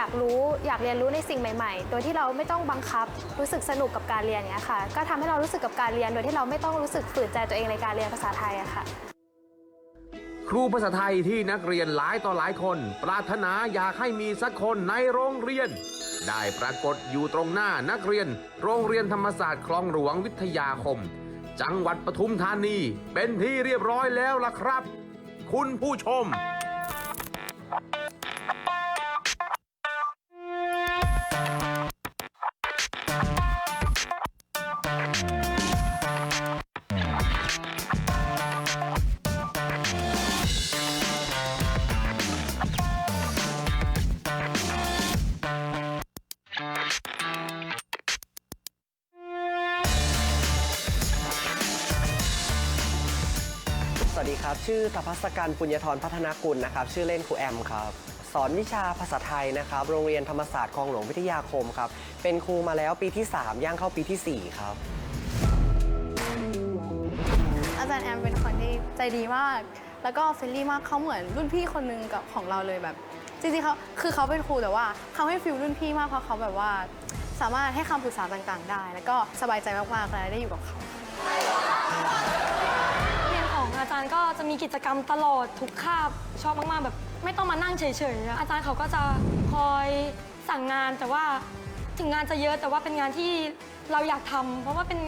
อยากรู้อยากเรียนรู้ในสิ่งใหม่ ๆ โดยที่เราไม่ต้องบังคับรู้สึกสนุกกับการเรียนเนี้ยค่ะ ก็ทำให้เรารู้สึกกับการเรียน โดยที่เราไม่ต้องรู้สึกฝืนใจตัวเองในการเรียนภาษาไทยอะค่ะ ครูภาษาไทยที่นักเรียนหลายต่อหลายคน ปรารถนาอยากให้มีสักคนในโรงเรียน ได้ปรากฏอยู่ตรงหน้านักเรียน โรงเรียนธรรมศาสตร์คลองหลวงวิทยาคม จังหวัดปทุมธานี เป็นที่เรียบร้อยแล้วล่ะครับ คุณผู้ชม ชื่อตภัสการปุญญธรพัฒนากุลนะครับ ชื่อเล่นครูแอมครับ สอนวิชาภาษาไทยนะครับ โรงเรียนธรรมศาสตร์คลองหลวงวิทยาคมครับ เป็นครูมาแล้วปีที่ 3 ย่างเข้าปีทีสี่4 ครับ อาจารย์แอมเป็นคนที่ใจดีมาก แล้วก็เฟรนลี่มากเขาเหมือนรุ่นพี่คนหนึงกับของเราเลยแบบ จริงๆเขาคือเขาเป็นครูแต่ว่าเขาให้ฟิลรุ่นพี่มากเพราะเขาแบบว่า สามารถให้คำปรึกษาต่างๆ ได้ แล้วก็สบายใจมากๆเลยได้อยู่กับเขาาจารย์ก็จะมีกิจกรรมตลอดทุกคาบชอบมากๆแบบไม่ต้องมานั่งเฉยๆอะอาจารย์เขาก็จะคอยสั่งงานแต่ว่าถึงงานจะเยอะแต่ว่าเป็นงานที่เราอยากทำเพราะว่าเป็น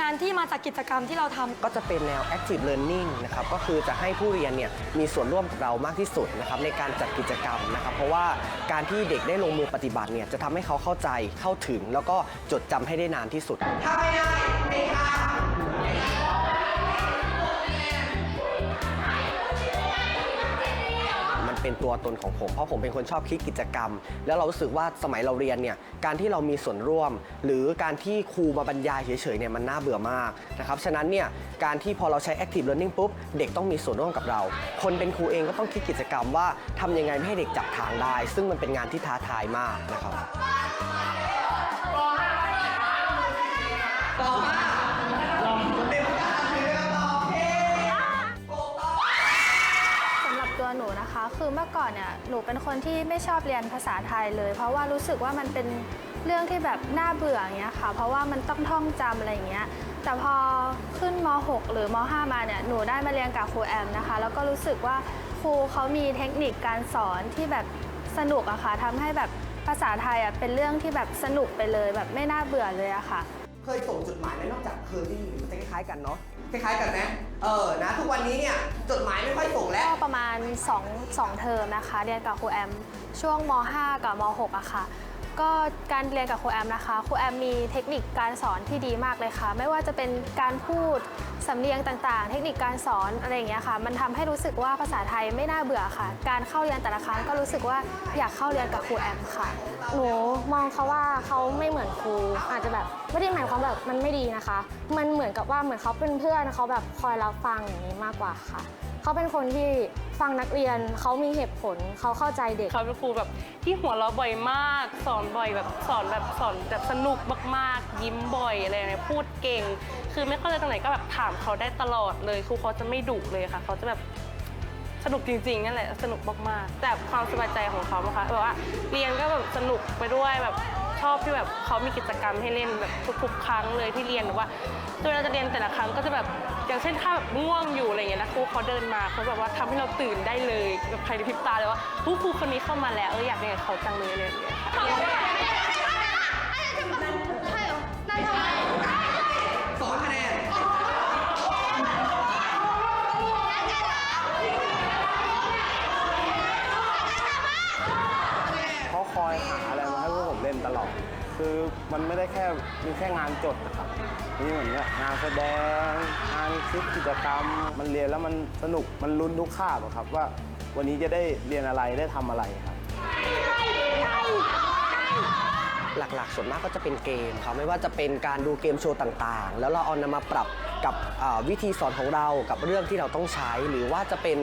งานที่มาจากกิจกรรมที่เราทำ ก็จะเป็นแนว active learning นะครับ ก็คือจะให้ผู้เรียนเนี่ยมีส่วนร่วมกับเรามากที่สุดนะครับในการจัดกิจกรรมนะครับ เพราะว่าการที่เด็กได้ลงมือปฏิบัติเนี่ยจะทำให้เขาเข้าใจเข้าถึง แล้วก็จดจำให้ได้นานที่สุดมัน เป็นตัวตนของผม เพราะผมเป็นคนชอบคิดกิจกรรม แล้วเรารู้สึกว่าสมัยเราเรียนเนี่ยการที่เรามีส่วนร่วม หรือการที่ครูมาบรรยายเฉยๆเนี่ยมันน่าเบื่อมากนะครับฉะนั้นเนี่ยการที่พอเราใช้ active learning ปุ๊บเด็กต้องมีส่วนร่วมกับเรา คนเป็นครูเองก็ต้องคิดกิจกรรมว่าทำยังไงไม่ให้เด็กจับทางได้ ซึ่งมันเป็นงานที่ท้าทายมากนะครับส คือเมื่อก่อนเนี่ยหนูเป็นคนที่ไม่ชอบเรียนภาษาไทยเลย เพราะว่ารู้สึกว่ามันเป็นเรื่องที่แบบน่าเบื่ออย่างเงี้ยค่ะ เพราะว่ามันต้องท่องจำอะไรอย่างเงี้ยแต่พอขึ้นม .6 หรือม .5 มาเนี่ยหนูได้มาเรียนกับครูแอมนะคะ แล้วก็รู้สึกว่าครูเขามีเทคนิคการสอนที่แบบสนุกอะค่ะทำให้แบบภาษาไทยอะเป็นเรื่องที่แบบสนุกไปเลย แบบไม่น่าเบื่อเลยอะค่ะ เคยส่งจดหมายไหมนอกจากเคยได้ยินมันจะคล้ายๆกันเนาะคล้ายๆกันไหม เออนะ ทุกวันนี้เนี่ยจดหมายไม่ค่อยส่งแล้ว ก็ประมาณ2 2เทอมนะคะ เรียนกับครูแอม ช่วงม 5 กับม 6อะค่ะ ก็การเรียนกับครูแอมนะคะครูแอมมีเทคนิคการสอนที่ดีมากเลยค่ะ ไม่ว่าจะเป็นการพูดสำเนียงต่างๆ เทคนิคการสอนอะไรอย่างเงี้ยค่ะ มันทำให้รู้สึกว่าภาษาไทยไม่น่าเบื่อค่ะ การเข้าเรียนแต่ละครั้งก็รู้สึกว่าอยากเข้าเรียนกับครูแอมค่ะ หนูมองเขาว่าเขาไม่เหมือนครูอาจจะแบบไม่ได้หมายความแบบมันไม่ดีนะคะ มันเหมือนกับว่าเหมือนเขาเป็นเพื่อนเขาแบบคอยรับฟังอย่างนี้มากกว่าค่ะ เขาเป็นคนที่ฟังนักเรียนเขามีเหตุผลเขาเข้าใจเด็ก เขาเป็นครูแบบที่หัวเราะบ่อยมาก สอนบ่อยแบบสอนแบบสอนแบบสนุกมากๆ ยิ้มบ่อยอะไรเงี้ยพูดเก่ง คือไม่เข้าใจตรงไหนก็แบบถามเขาได้ตลอดเลยครูเขาจะไม่ดุเลยค่ะ เขาจะแบบสนุกจริงๆนั่นแหละสนุกมากๆแต่ความสบายใจของเขาอะค่ะแบบว่าเรียนก็แบบสนุกไปด้วยแบบ ชอบที่แบบเขามีกิจกรรมให้เล่นแบบทุกๆครั้งเลยที่เรียนหรือว่าเวลาจะเรียนแต่ละครั้งก็จะแบบอย่างเช่นถ้าแบบง่วงอยู่อะไรเงี้ยนะครูเขาเดินมาเขาแบบว่าทำให้เราตื่นได้เลยแบบใครในพริบตาเลยว่าผู้ครูคนนี้เข้ามาแล้วเอออยากเรียนกับเขาจังเลยอะไรอย่างเงี้ยค่ะ คือมันไม่ได้แค่มีแค่งานจดนะครับนี่เหมือนกับงานแสดงงานคิดกิจกรรม มันเรียนแล้วมันสนุกมันลุ้นทุกคาบอะครับ ว่าวันนี้จะได้เรียนอะไรได้ทำอะไรครับ หลักๆ ส่วนมากก็จะเป็นเกมครับไม่ว่าจะเป็นการดูเกมโชว์ต่างๆ แล้วเราเอานำมาปรับ กับวิธีสอนของเรากับเรื่องที่เราต้องใช้ หรือว่าจะเป็น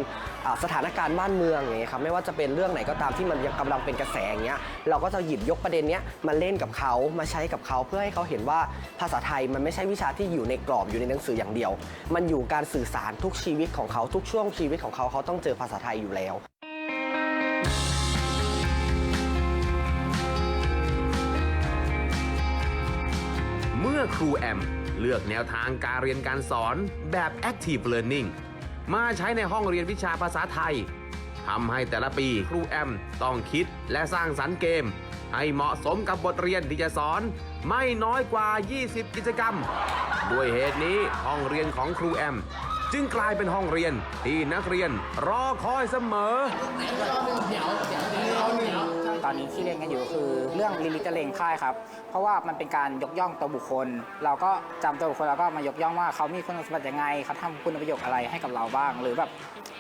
สถานการณ์บ้านเมืองไงครับไม่ว่าจะเป็นเรื่องไหนก็ตามที่มันยังกำลังเป็นกระแสอย่างเงี้ยเราก็จะหยิบยกประเด็นเนี้ยมาเล่นกับเขามาใช้กับเขาเพื่อให้เขาเห็นว่าภาษาไทยมันไม่ใช่วิชาที่อยู่ในกรอบอยู่ในหนังสืออย่างเดียว มันอยู่การสื่อสารทุกชีวิตของเขาทุกช่วงชีวิตของเขาเขาต้องเจอภาษาไทยอยู่แล้วเมื่อครูแอม เลือกแนวทางการเรียนการสอนแบบ Active Learning มาใช้ในห้องเรียนวิชาภาษาไทยทำให้แต่ละปีครูแอมต้องคิดและสร้างสรรค์เกม ให้เหมาะสมกับบทเรียนที่จะสอน ไม่น้อยกว่า 20 กิจกรรม ด้วยเหตุนี้ห้องเรียนของครูแอม จึงกลายเป็นห้องเรียนที่นักเรียนรอคอยเสมอ ตอนนี้ที่เรียนกันอยู่คือเรื่องลิลิตะเลงค่ายครับ เพราะว่ามันเป็นการยกย่องตัวบุคคล เราก็จำตัวบุคคลแล้วก็มายกย่องว่าเขามีคุณสมบัติยังไงเขาทำคุณประโยชน์อะไรให้กับเราบ้าง หรือแบบ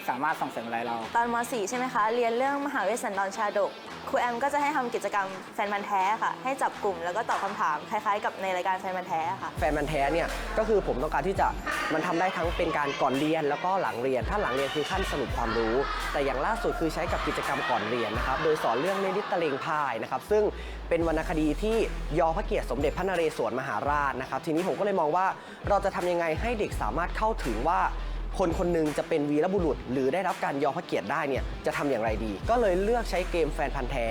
สามารถส่งเสริมอะไรเรา ตอนม .4 ใช่ไหมคะ เรียนเรื่องมหาวิทยาลัยสันดรชาดกครูแอมก็จะให้ทำกิจกรรมแฟนพันธ์แท้ค่ะ ให้จับกลุ่มแล้วก็ตอบคำถามคล้ายๆ กับในรายการแฟนพันธ์แท้ค่ะ แฟนมันธุ์แท้เนี่ยก็คือผมต้องการที่จะมันทำได้ทั้งเป็นการก่อนเรียนแล้วก็หลังเรียน ถ้าหลังเรียนคือขั้นสรุปความรู้ แต่อย่างล่าสุดคือใช้กับกิจกรรมก่อนเรียนนะครับ โดยสอนเรื่องเนริตะเลงพายนะครับซึ่งเป็นวรรณคดีที่ยอพระเกียรติสมเด็จพระนเรศวรมหาราชนะครับทีนี้ผมก็เลยมองว่าเราจะทำยังไงให้เด็กสามารถเข้าถึงว่าคนคนหนึ่งจะเป็นวีรบุรุษ หรือได้รับการยอพระเกียรติได้เนี่ยจะทำอย่างไรดี ก็เลยเลือกใช้เกมแฟนพันธ์แท้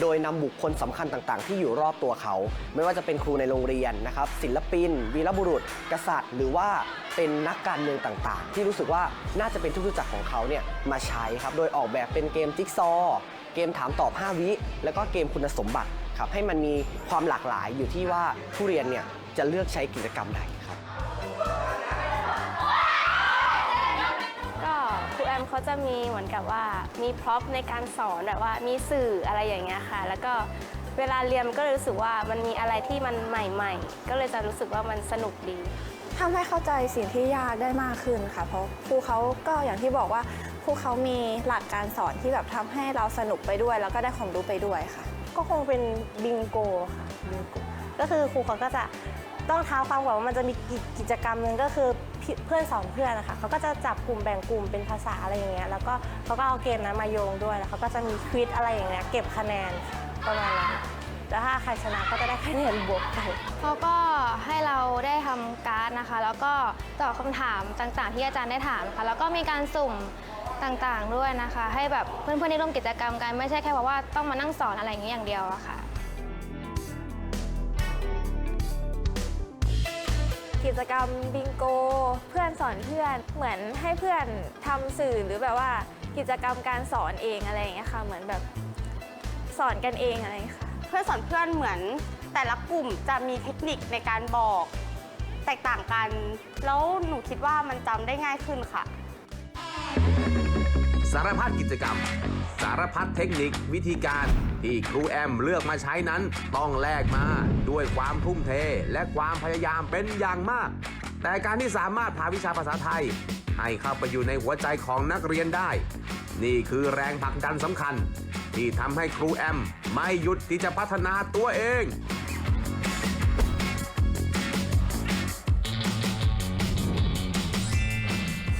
โดยนำบุคคลสำคัญต่างๆ ที่อยู่รอบตัวเขา ไม่ว่าจะเป็นครูในโรงเรียนนะครับศิลปิน วีรบุรุษ กษัตริย์ หรือว่าเป็นนักการเมืองต่างๆ ที่รู้สึกว่าน่าจะเป็นที่รู้จักของเขาเนี่ยมาใช้ครับโดยออกแบบเป็นเกมจิ๊กซอ เกมถามตอบ 5 วิ แล้วก็เกมคุณสมบัติครับให้มันมีความหลากหลายอยู่ที่ว่าผู้เรียนเนี่ยจะเลือกใช้กิจกรรมใดครับ ก็ครูแอมเขาจะมีเหมือนกับว่ามีพร็อพในการสอนแบบว่ามีสื่ออะไรอย่างเงี้ยค่ะ แล้วก็เวลาเรียนก็เลยรู้สึกว่ามันมีอะไรที่มันใหม่ ๆ ก็เลยจะรู้สึกว่ามันสนุกดีทำให้เข้าใจสิ่งที่ยากได้มากขึ้นค่ะ เพราะครูเขาก็อย่างที่บอกว่าค รูเขามีหลักการสอนที่แบบทำให้เราสนุกไปด้วย แล้วก็ได้ความรู้ไปด้วยค่ะ ก็คงเป็นบิงโกค่ะบิงโกก็คือครูเขาก็จะต้องเท้าความก่อนว่ามันจะมีกิกิจกรรมหนึ่งก็คือพี่เพื่อนสอนเพื่อนนะคะเขาก็จะจับกลุ่มแบ่งกลุ่มเป็นภาษาอะไรอย่างเงี้ยแล้วก็เขาก็เอาเกมนั้นมาโยงด้วยแล้วเขาก็จะมีควิดอะไรอย่างเงี้ยเก็บคะแนนประมาณนั้น แล้วถ้าใครชนะก็จะได้คะแนนบวกไปเขาก็ให้เราได้ทำการ์ดนะคะ แล้วก็ตอบคำถามต่างๆ ที่อาจารย์ได้ถามนะคะแล้วก็มีการสุ่มต่างๆด้วยนะคะ ให้แบบเพื่อนๆได้ร่วมกิจกรรมกันไม่ใช่แค่แบบว่าต้องมานั่งสอนอะไรอย่างนี้อย่างเดียวอะค่ะ กิจกรรมบิงโก เพื่อนสอนเพื่อนเหมือนให้เพื่อนทำสื่อหรือแบบว่ากิจกรรมการสอนเองอะไรอย่างเงี้ยค่ะ เหมือนแบบสอนกันเองอะไรอย่างเงี้ยค่ะ เพื่อนสอนเพื่อนเหมือนแต่ละกลุ่มจะมีเทคนิคในการบอกแตกต่างกัน แล้วหนูคิดว่ามันจำได้ง่ายขึ้นค่ะ สารพัดกิจกรรม สารพัดเทคนิควิธีการที่ครูแอมเลือกมาใช้นั้นต้องแลกมาด้วยความทุ่มเทและความพยายามเป็นอย่างมาก แต่การที่สามารถพาวิชาภาษาไทย ให้เข้าไปอยู่ในหัวใจของนักเรียนได้ นี่คือแรงผลักดันสำคัญ ที่ทำให้ครูแอม ไม่หยุดที่จะพัฒนาตัวเอง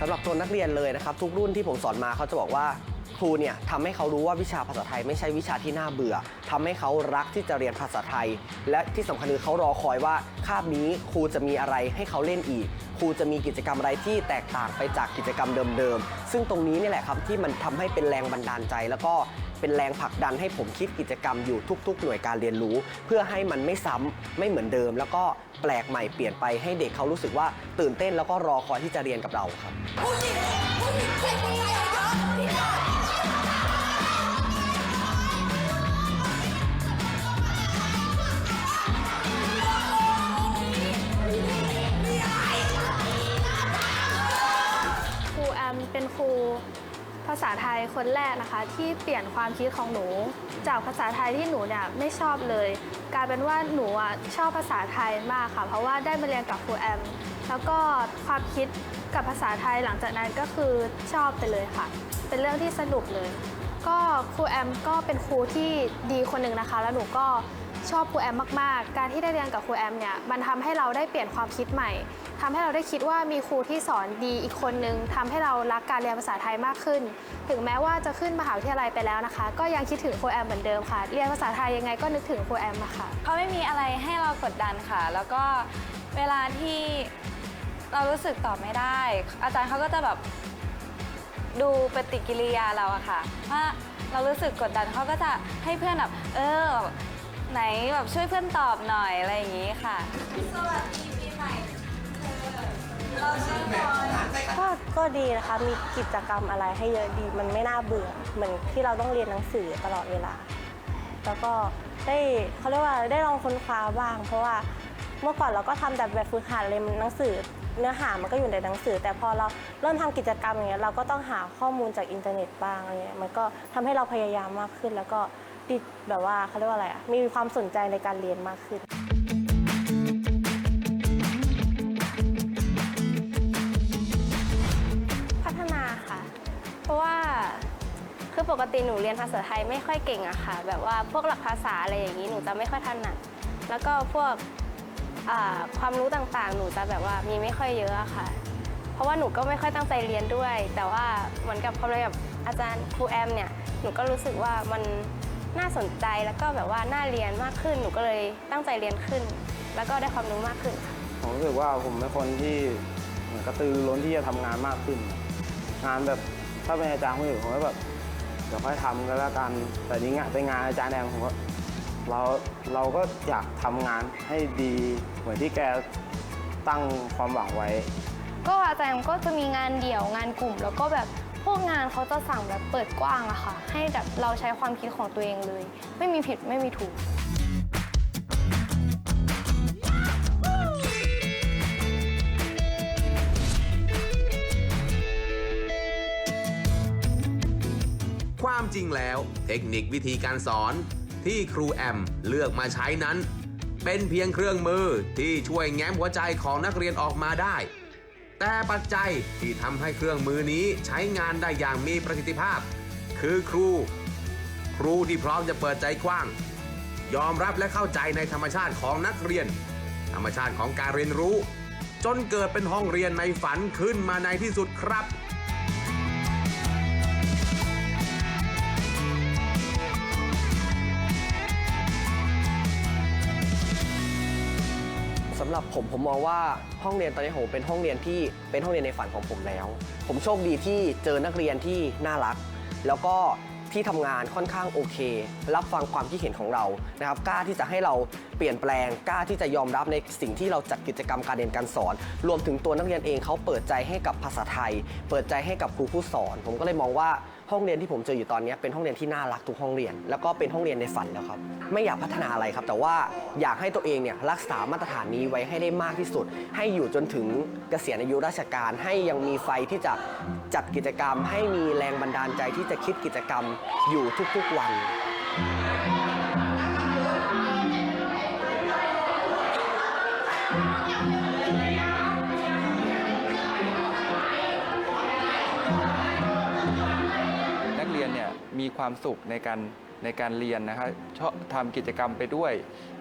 สำหรับตัวนักเรียนเลยนะครับ ทุกรุ่นที่ผมสอนมาเขาจะบอกว่า ครูเนี่ยทำให้เขารู้ว่าวิชาภาษาไทยไม่ใช่วิชาที่น่าเบื่อทำให้เขารักที่จะเรียนภาษาไทย และที่สำคัญคือเขารอคอยว่าคาบนี้ครูจะมีอะไรให้เขาเล่นอีก ครูจะมีกิจกรรมอะไรที่แตกต่างไปจากกิจกรรมเดิมๆ ซึ่งตรงนี้นี่แหละครับที่มันทำให้เป็นแรงบันดาลใจ แล้วก็เป็นแรงผลักดันให้ผมคิดกิจกรรมอยู่ทุก ๆ หน่วยการเรียนรู้ เพื่อให้มันไม่ซ้ำไม่เหมือนเดิม แล้วก็แปลกใหม่เปลี่ยนไปให้เด็กเขารู้สึกว่าตื่นเต้นแล้วก็รอคอยที่จะเรียนกับเราครับ เป็นครูภาษาไทยคนแรกนะคะ ที่เปลี่ยนความคิดของหนู จากภาษาไทยที่หนูเนี่ยไม่ชอบเลยกลายเป็นว่าหนูอะชอบภาษาไทยมากค่ะ เพราะว่าได้มาเรียนกับครูแอม แล้วก็ความคิดกับภาษาไทยหลังจากนั้นก็คือชอบไปเลยค่ะ เป็นเรื่องที่สนุกเลย ก็ครูแอมก็เป็นครูที่ดีคนหนึ่งนะคะ แล้วหนูก็ ชอบครูแอมมาก ๆ การที่ได้เรียนกับครูแอมเนี่ยมันทำให้เราได้เปลี่ยนความคิดใหม่ทำให้เราได้คิดว่ามีครูที่สอนดีอีกคนนึงทำให้เรารักการเรียนภาษาไทยมากขึ้น ถึงแม้ว่าจะขึ้นมหาวิทยาลัยไปแล้วนะคะ ก็ยังคิดถึงครูแอมเหมือนเดิมค่ะ เรียนภาษาไทยยังไงก็นึกถึงครูแอมอะค่ะเขาไม่มีอะไรให้เรากดดันค่ะ แล้วก็เวลาที่เรารู้สึกตอบไม่ได้ อาจารย์เขาก็จะแบบดูปฏิกิริยาเราอะค่ะว่าเรารู้สึกกดดันเขาก็จะให้เพื่อนแบบเออ ไหนแบบช่วยเพื่อนตอบหน่อยอะไรอย่างนี้ค่ะก็ก็ดีนะคะ มีกิจกรรมอะไรให้เยอะดี มันไม่น่าเบื่อ เหมือนที่เราต้องเรียนหนังสือตลอดเวลา แล้วก็ได้เขาเรียกว่าได้ลองค้นคว้าบ้าง เพราะว่าเมื่อก่อนเราก็ทำแต่แบบฝึกหัดเลยมันหนังสือ เนื้อหามันก็อยู่ในหนังสือ แต่พอเราเริ่มทำกิจกรรมอย่างเงี้ยเราก็ต้องหาข้อมูลจากอินเทอร์เน็ตบ้างอะไรเงี้ยมันก็ทำให้เราพยายามมากขึ้นแล้วก็ ติดแบบว่าเขาเรียกว่าอะไรอะมีความสนใจในการเรียนมากขึ้น พัฒนาค่ะ เพราะว่าคือปกติหนูเรียนภาษาไทยไม่ค่อยเก่งอะค่ะ แบบว่าพวกหลักภาษาอะไรอย่างนี้หนูจะไม่ค่อยถนัดแล้วก็พวกอ่าความรู้ต่างๆ หนูจะแบบว่ามีไม่ค่อยเยอะอะค่ะ เพราะว่าหนูก็ไม่ค่อยตั้งใจเรียนด้วย แต่ว่าเหมือนกับพอเรียนกับอาจารย์ครูแอมเนี่ยหนูก็รู้สึกว่ามัน น่าสนใจแล้วก็แบบว่าน่าเรียนมากขึ้น หนูก็เลยตั้งใจเรียนขึ้น แล้วก็ได้ความรู้มากขึ้นค่ะ ผมรู้สึกว่าผมเป็นคนที่เหมือนกระตือรือร้นที่จะทำงานมากขึ้น งานแบบถ้าเป็นอาจารย์คนอื่นผมก็แบบเดี๋ยวค่อยทำก็แล้วกัน แต่นี้งานเป็นงานอาจารย์แอมผมก็เราเราก็อยากทำงานให้ดีเหมือนที่แกตั้งความหวังไว้ ก็อาจารย์ก็จะมีงานเดี่ยวงานกลุ่ม แล้วก็แบบพ วกงานเขาจะสั่งแบบเปิดกว้างอะค่ะ ให้แบบเราใช้ความคิดของตัวเองเลย ไม่มีผิดไม่มีถูก ความจริงแล้ว เทคนิควิธีการสอนที่ครูแอมเลือกมาใช้นั้น เป็นเพียงเครื่องมือที่ช่วยแง้มหัวใจของนักเรียนออกมาได้ แต่ปัจจัยที่ทำให้เครื่องมือนี้ใช้งานได้อย่างมีประสิทธิภาพ คือครู ครูที่พร้อมจะเปิดใจกว้าง ยอมรับและเข้าใจในธรรมชาติของนักเรียน ธรรมชาติของการเรียนรู้ จนเกิดเป็นห้องเรียนในฝันขึ้นมาในที่สุดครับำหรับผมผมมองว่าห้องเรียนตอนนี้ผมเป็นห้องเรียนที่เป็นห้องเรียนในฝันของผมแล้ว ผมโชคดีที่เจอนักเรียนที่น่ารัก แล้วก็ที่ทำงานค่อนข้างโอเค รับฟังความคิดเห็นของเรานะครับกล้าที่จะให้เราเปลี่ยนแปลงกล้าที่จะยอมรับในสิ่งที่เราจัดกิจกรรมการเรียนการสอน รวมถึงตัวนักเรียนเองเขาเปิดใจให้กับภาษาไทย เปิดใจให้กับครูผู้สอน ผมก็เลยมองว่า ห้องเรียนที่ผมเจออยู่ตอนนี้เป็นห้องเรียนที่น่ารักทุกห้องเรียน แล้วก็เป็นห้องเรียนในฝันแล้วครับ ไม่อยากพัฒนาอะไรครับ แต่ว่าอยากให้ตัวเองเนี่ยรักษามาตรฐานนี้ไว้ให้ได้มากที่สุด ให้อยู่จนถึงเกษียณอายุราชการ ให้ยังมีไฟที่จะจัดกิจกรรม ให้มีแรงบันดาลใจที่จะคิดกิจกรรมอยู่ทุกๆวัน มีความสุขในการในการเรียนนะครับชอบทำกิจกรรมไปด้วย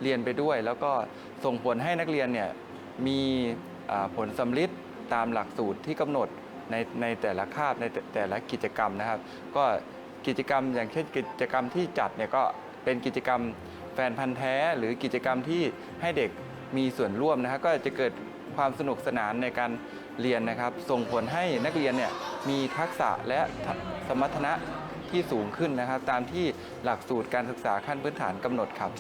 เรียนไปด้วย แล้วก็ส่งผลให้นักเรียนเนี่ยมีผลสำลิดตามหลักสูตรที่กำหนดในในแต่ละคาบในแตแต่ละกิจกรรมนะครับ ก็กิจกรรมอย่างเช่นกิจกรรมที่จัดเนี่ยก็เป็นกิจกรรมแฟนพันธ์แท้ หรือกิจกรรมที่ให้เด็กมีส่วนร่วมนะครับก็จะเกิดความสนุกสนานในการเรียนนะครับ ส่งผลให้นักเรียนเนี่ยมีทักษะและสมรรถนะ ที่สูงขึ้นนะครับ ตามที่หลักสูตรการศึกษาขั้นพื้นฐานกำหนดครับ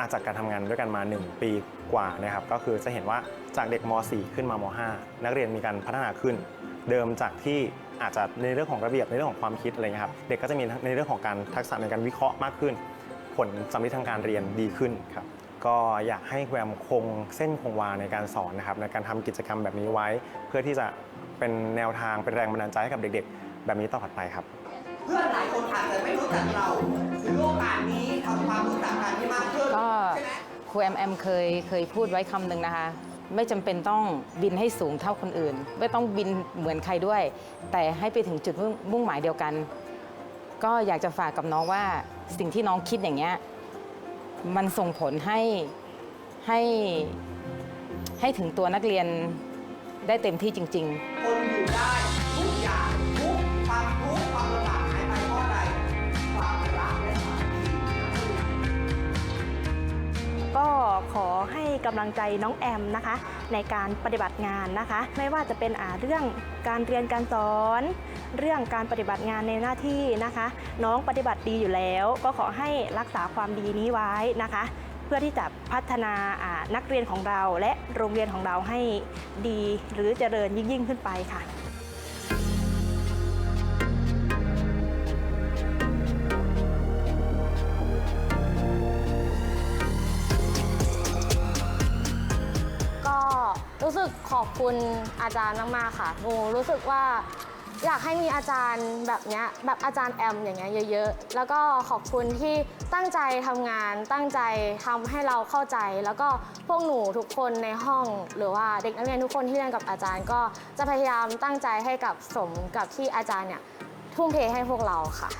อาจากการทำงานด้วยกันมา 1 ปีกว่านะครับก็คือจะเห็นว่าจากเด็กม .4 ขึ้นมาม .5 นักเรียนมีการพัฒนาขึ้น เดิมจากที่อาจจะในเรื่องของระเบียบในเรื่องของความคิดอะไรเงี้ยครับเด็กก็จะมีในเรื่องของการทักษะในการวิเคราะห์มากขึ้น ผลสำลิดทางการเรียนดีขึ้นครับก็อยากให้แวมคงเส้นคงวาในการสอนนะครับในการทำกิจกรรมแบบนี้ไว้ เพื่อที่จะเป็นแนวทางเป็นแรงบันดาลใจให้กับเด็ก ๆ แบบนี้ต่อไปครับ เพื่อนหลายคนอาจจะไม่รู้จักเราถือโอกาสนี้ทำความรู้จักกันให้มากขึ้นก็ใช่ไหมครูแอมแอมเคยเคยพูดไว้คำหนึ่งนะคะ ไม่จำเป็นต้องบินให้สูงเท่าคนอื่น ไม่ต้องบินเหมือนใครด้วย แต่ให้ไปถึงจุดมุ่งมุ่งหมายเดียวกัน ก็อยากจะฝากกับน้องว่าสิ่งที่น้องคิดอย่างเงี้ยมันส่งผลให้ให้ให้ถึงตัวนักเรียนได้เต็มที่จริง ๆ คนอยู่ได้ ก็ขอให้กำลังใจน้องแอมนะคะ ในการปฏิบัติงานนะคะ ไม่ว่าจะเป็นอาเรื่องการเรียนการสอน เรื่องการปฏิบัติงานในหน้าที่นะคะ น้องปฏิบัติดีอยู่แล้ว ก็ขอให้รักษาความดีนี้ไว้นะคะ เพื่อที่จะพัฒนานักเรียนของเราและโรงเรียนของเราให้ดีหรือเจริญยิ่งๆขึ้นไปค่ะ อบคุณอาจารย์มากๆค่ะหนูรู้สึกว่าอยากให้มีอาจารย์แบบเนี้ยแบบอาจารย์แอมอย่างเงี้ยเยอะๆ แล้วก็ขอบคุณที่ตั้งใจทำงาน ตั้งใจทำให้เราเข้าใจ แล้วก็พวกหนูทุกคนในห้อง หรือว่าเด็กนักเรียนทุกคนที่เรียนกับอาจารย์ ก็จะพยายามตั้งใจให้กับสมกับที่อาจารย์เนี่ยทุ่มเทให้พวกเราค่ะ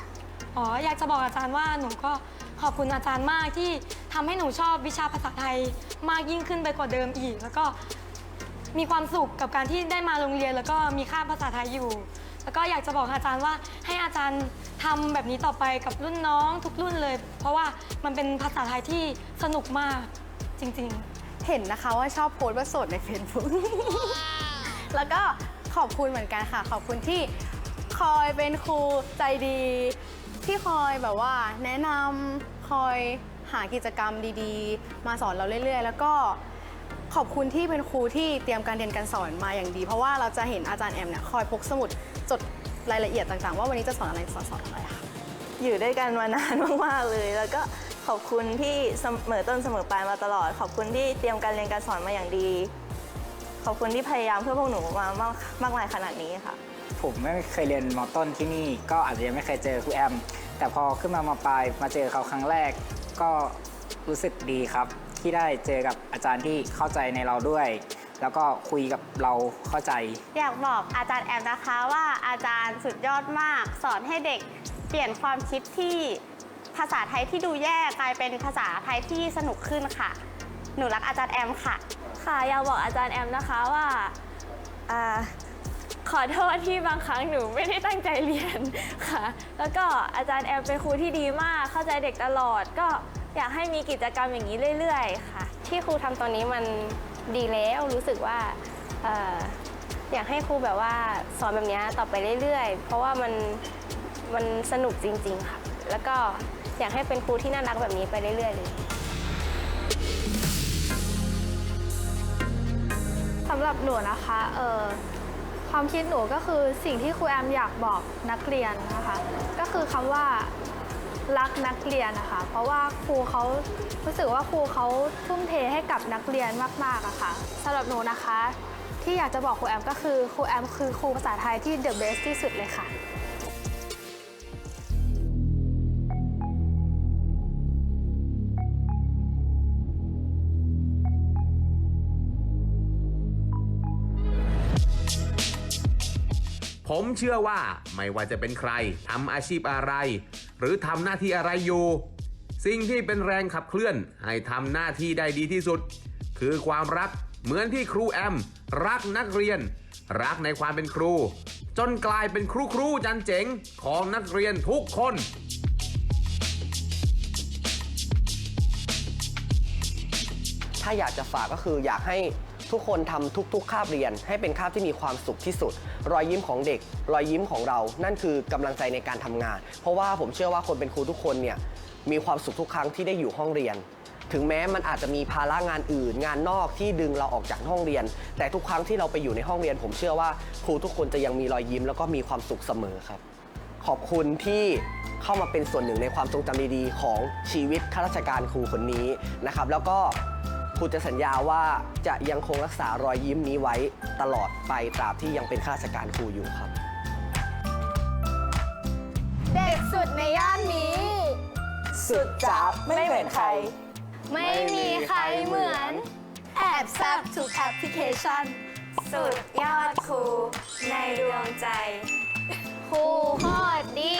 อ๋ออยากจะบอกอาจารย์ว่าหนูก็ขอบคุณอาจารย์มากที่ทำให้หนูชอบวิชาภาษาไทยมากยิ่งขึ้นไปกว่าเดิมอีก แล้วก็ มีความสุขกับการที่ได้มาโรงเรียน แล้วก็มีค่าภาษาไทยอยู่ แล้วก็อยากจะบอกอาจารย์ว่าให้อาจารย์ทำแบบนี้ต่อไปกับรุ่นน้องทุกรุ่นเลย เพราะว่ามันเป็นภาษาไทยที่สนุกมากจริง ๆ เห็นนะคะว่าชอบโพสต์ว่าโสดใน Facebook แล้วก็ขอบคุณเหมือนกันค่ะ ขอบคุณที่คอยเป็นครูใจดี ที่คอยแบบว่า แนะนำคอยหากิจกรรมดีๆ มาสอนเราเรื่อยๆ แล้วก็ ขอบคุณที่เป็นครูที่เตรียมการเรียนการสอนมาอย่างดี เพราะว่าเราจะเห็นอาจารย์แอมเนี่ยคอยพกสมุดจดรายละเอียดต่างๆ ว่าวันนี้จะสอนอะไรสอนสอนอะไรค่ะอยู่ด้วยกันมานานมากๆเลย แล้วก็ขอบคุณที่เสมอต้นเสมอปลายมาตลอด ขอบคุณที่เตรียมการเรียนการสอนมาอย่างดี ขอบคุณที่พยายามเพื่อพวกหนูมามากมากมายขนาดนี้ค่ะ ผมไม่เคยเรียนมต้นที่นี่ ก็อาจจะยังไม่เคยเจอครูแอม แต่พอขึ้นมามปลายมาเจอเขาครั้งแรก ก็รู้สึกดีครับ ที่ได้เจอกับอาจารย์ที่เข้าใจในเราด้วย แล้วก็คุยกับเราเข้าใจ อยากบอกอาจารย์แอมนะคะว่าอาจารย์สุดยอดมาก สอนให้เด็กเปลี่ยนความคิดที่ภาษาไทยที่ดูแย่กลายเป็นภาษาไทยที่สนุกขึ้นค่ะ หนูรักอาจารย์แอมค่ะ ค่ะอยากบอกอาจารย์แอมนะคะว่าอ่าขอโทษที่บางครั้งหนูไม่ได้ตั้งใจเรียนค่ะ แล้วก็อาจารย์แอมเป็นครูที่ดีมาก เข้าใจเด็กตลอด ก็ อยากให้มีกิจกรรมอย่างนี้เรื่อย ๆ ค่ะ ที่ครูทำตอนนี้มันดีแล้วรู้สึกว่าเอ่ออยากให้ครูแบบว่าสอนแบบนี้ต่อไปเรื่อยๆ เพราะว่ามันมันสนุกจริง ๆ ค่ะ แล้วก็อยากให้เป็นครูที่น่ารักแบบนี้ไปเรื่อยๆเลยสำหรับหนูนะคะเออความคิดหนูก็คือสิ่งที่ครูแอมอยากบอกนักเรียนนะคะ ก็คือคำว่า รักนักเรียนนะคะ เพราะว่าครูเขารู้สึกว่าครูเขาทุ่มเทให้กับนักเรียนมากๆอะค่ะสำหรับหนูนะคะ ที่อยากจะบอกครูแอมก็คือครูแอมคือครูภาษาไทยที่ the best ที่สุดเลยค่ะผมเชื่อว่าไม่ว่าจะเป็นใครทำอาชีพอะไร หรือทำหน้าที่อะไรอยู่ สิ่งที่เป็นแรงขับเคลื่อน ให้ทำหน้าที่ได้ดีที่สุด คือความรักเหมือนที่ครูแอม รักนักเรียน รักในความเป็นครู จนกลายเป็นครูครูจันเจ๋งของนักเรียนทุกคนถ้าอยากจะฝากก็คืออยากให้ ทุกคนทำทุกๆ คาบเรียน ให้เป็นคาบที่มีความสุขที่สุด รอยยิ้มของเด็ก รอยยิ้มของเรา นั่นคือกำลังใจในการทำงาน เพราะว่าผมเชื่อว่าคนเป็นครูทุกคนเนี่ยมีความสุขทุกครั้งที่ได้อยู่ห้องเรียน ถึงแม้มันอาจจะมีภาระงานอื่น งานนอกที่ดึงเราออกจากห้องเรียน แต่ทุกครั้งที่เราไปอยู่ในห้องเรียน ผมเชื่อว่าครูทุกคนจะยังมีรอยยิ้มแล้วก็มีความสุขเสมอครับ ขอบคุณที่เข้ามาเป็นส่วนหนึ่งในความทรงจำดีๆ ของชีวิตข้าราชการครูคนนี้นะครับ แล้วก็ ครูจะสัญญาว่าจะยังคงรักษารอยยิ้มนี้ไว้ตลอดไปตราบที่ยังเป็นข้าราชการครูอยู่ครับ เด็กสุดในย่านนี้ สุดจับไม่เหมือนใคร ไม่มีใครเหมือน แอบแซบทุกแอปพลิเคชัน สุดยอดครูในดวงใจ ครูโคตรดี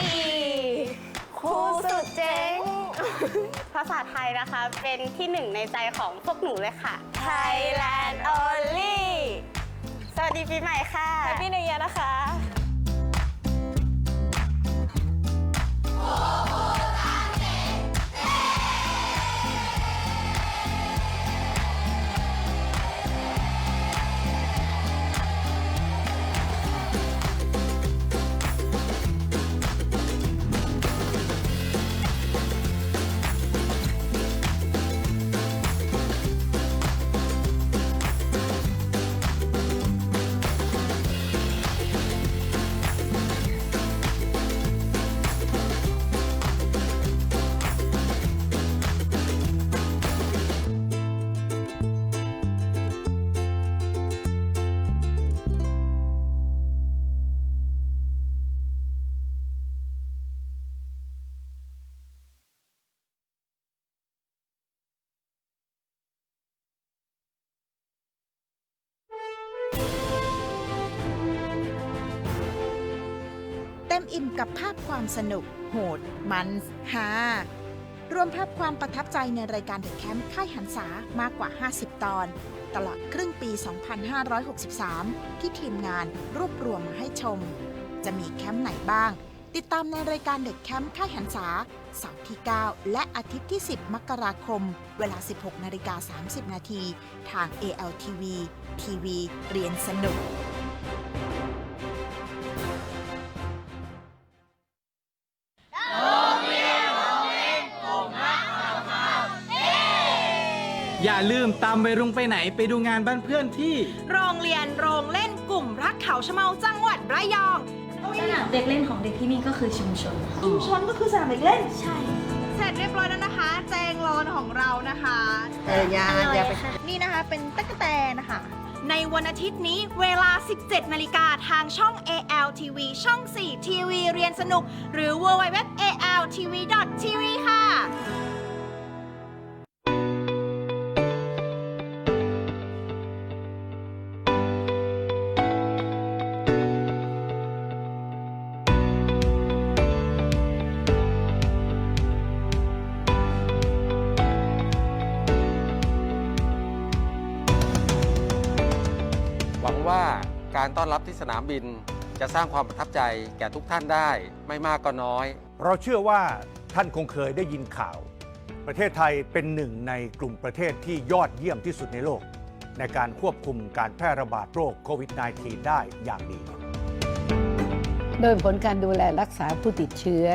ครูสุดเจ๋ง ภาษาไทยนะคะเป็นที่หนึ่งในใจของพวกหนูเลยค่ะ Thailand only สวัสดีปีใหม่ค่ะ Happy New Year นะคะ มอิ่มกับภาพความสนุก โหด มันฮารวมภาพความประทับใจในรายการเดอะแคมป์ค่ายหันษามากกว่า 50 ตอน ตลอดครึ่งปี 2563 ที่ทีมงานรวบรวมมาให้ชม จะมีแคมป์ไหนบ้าง ติดตามในรายการเด็กแคมป์ค่ายหันษาเสาร์ที่ 9 และอาทิตย์ที่ 10 มกราคม เวลา 16 นาฬิกา 30 นาที ทาง ALTV ทีวีเรียนสนุก อย่าลืมตามไปรุงไปไหนไปดูงานบ้านเพื่อนที่ โรงเรียนโรงเล่นกลุ่มรักเขาชะเมาจังหวัดระยอง สนามเด็กเล่นของเด็กที่นี่ก็คือชุมชน ชุมชนก็คือสนามเด็กเล่น ใช่ เสร็จเรียบร้อยแล้วนะคะ แจงรอนของเรานะคะเอออย่าอย่าไปนี่นะคะเป็นตั๊กแตนนะคะ ในวันอาทิตย์นี้เวลา 17 นาฬิกาทางช่อง ALTV ช่อง 4 ทีวีเรียนสนุก หรือ www.altv.tv ค่ะ การต้อนรับที่สนามบิน จะสร้างความประทับใจแก่ทุกท่านได้ไม่มากก็น้อย เราเชื่อว่าท่านคงเคยได้ยินข่าว ประเทศไทยเป็นหนึ่งในกลุ่มประเทศที่ยอดเยี่ยมที่สุดในโลก ในการควบคุมการแพร่ระบาดโรคโควิด -19 ได้อย่างดี โดยผลการดูแลรักษาผู้ติดเชื้อ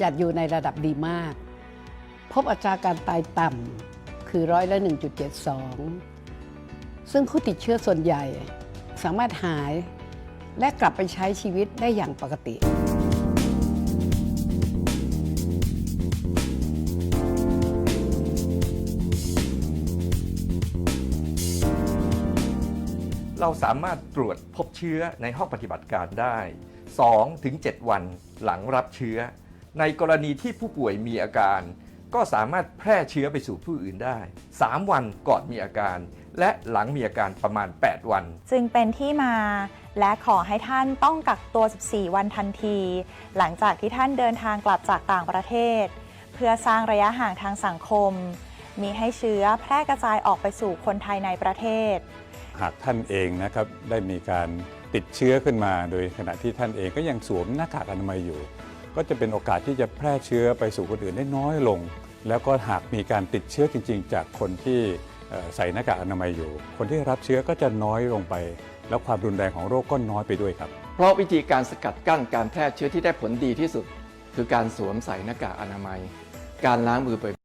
จัดอยู่ในระดับดีมาก พบอัตราการตายต่ำคือร้อยละ 1.72 ซึ่งผู้ติดเชื้อส่วนใหญ่ สามารถหายและกลับไปใช้ชีวิตได้อย่างปกติ เราสามารถตรวจพบเชื้อในห้องปฏิบัติการได้ 2-7ถึง7วันหลังรับเชื้อ ในกรณีที่ผู้ป่วยมีอาการ ก็สามารถแพร่เชื้อไปสู่ผู้อื่นได้ 3 วันก่อนมีอาการ และหลังมีอาการประมาณ 8 วัน จึงเป็นที่มาและขอให้ท่านต้องกักตัว 14 วันทันที หลังจากที่ท่านเดินทางกลับจากต่างประเทศ เพื่อสร้างระยะห่างทางสังคม มีให้เชื้อแพร่กระจายออกไปสู่คนไทยในประเทศ หากท่านเองนะครับได้มีการติดเชื้อขึ้นมา โดยขณะที่ท่านเองก็ยังสวมหน้ากากอนามัยอยู่ ก็จะเป็นโอกาสที่จะแพร่เชื้อไปสู่คนอื่นได้น้อยลง แล้วก็หากมีการติดเชื้อจริง ๆ จากคนที่ใส่หน้ากากอนามัยอยู่ คนที่รับเชื้อก็จะน้อยลงไป แล้วความรุนแรงของโรคก็น้อยไปด้วยครับ เพราะวิธีการสกัดกั้นการแพร่เชื้อที่ได้ผลดีที่สุด คือการสวมใส่หน้ากากอนามัย การล้างมือบ